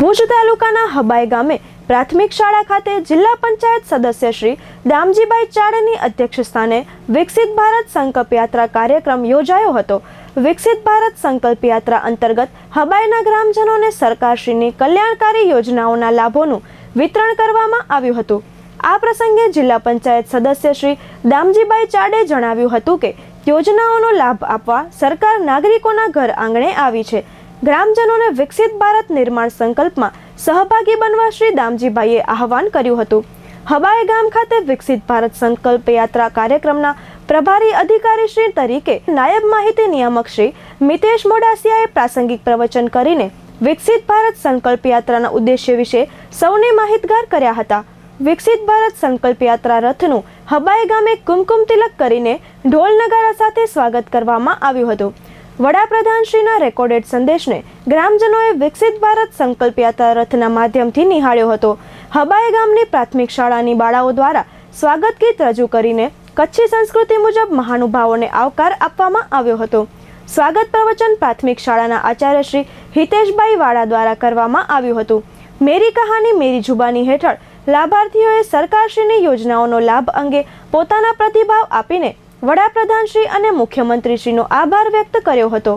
ભુજ તાલુકાના હબાઈ ગામે પ્રાથમિક શાળા ખાતે જિલ્લા પંચાયત સદસ્ય શ્રી દામજીભાઈ ચાડની અધ્યક્ષસ્થાને વિકસિત ભારત સંકલ્પ યાત્રા કાર્યક્રમ યોજાયો હતો. વિકસિત ભારત સંકલ્પ યાત્રા અંતર્ગત હબાઈના ગ્રામજનોને સરકારશ્રીની કલ્યાણકારી યોજનાઓના લાભોનું વિતરણ કરવામાં આવ્યું હતું. આ પ્રસંગે જિલ્લા પંચાયત સદસ્ય શ્રી દામજીભાઈ ચાડે જણાવ્યું હતું કે, યોજનાઓનો લાભ આપવા સરકાર નાગરિકોના ઘર આંગણે આવી છે. ગ્રામજનોને વિકસિત ભારત નિર્માણ સંકલ્પમાં સહભાગી બનવા શ્રી દામજીભાઈએ આહવાન કર્યું હતું. હબાઈ ગામ ખાતે વિકસિત ભારત સંકલ્પ યાત્રા કાર્યક્રમના પ્રભારી અધિકારી શ્રી તરીકે નાયબ માહિતી નિયામક શ્રી મિતેશ મોડાસિયાએ પ્રાસંગિક પ્રવચન કરીને વિકસિત ભારત સંકલ્પ યાત્રાના ઉદ્દેશ્ય વિશે સૌને માહિતગાર કર્યા હતા. વિકસિત ભારત સંકલ્પ યાત્રા રથનું હબાઈ ગામે કુમકુમ તિલક કરીને ઢોલ નગારા સાથે સ્વાગત કરવામાં આવ્યું હતું. વડાપ્રધાનશ્રીના રેકોર્ડેડ સંદેશને ગ્રામજનોએ વિકસિત ભારત સંકલ્પ યાત્રા રથના માધ્યમથી નિહાળ્યો હતો. હબાઈ ગામની પ્રાથમિક શાળાની બાળાઓ દ્વારા સ્વાગત ગીત રજૂ કરીને કચ્છી સંસ્કૃતિ મુજબ મહાનુભાવોને આવકાર આપવામાં આવ્યો હતો. સ્વાગત પ્રવચન પ્રાથમિક શાળાના આચાર્ય શ્રી હિતેશભાઈ વાળા દ્વારા કરવામાં આવ્યું હતું. મેરી કહાની મેરી જુબાની હેઠળ લાભાર્થીઓએ સરકારશ્રીની યોજનાઓનો લાભ અંગે પોતાના પ્રતિભાવ આપીને વડાપ્રધાનશ્રી અને મુખ્યમંત્રીશ્રીનો આભાર વ્યક્ત કર્યો હતો.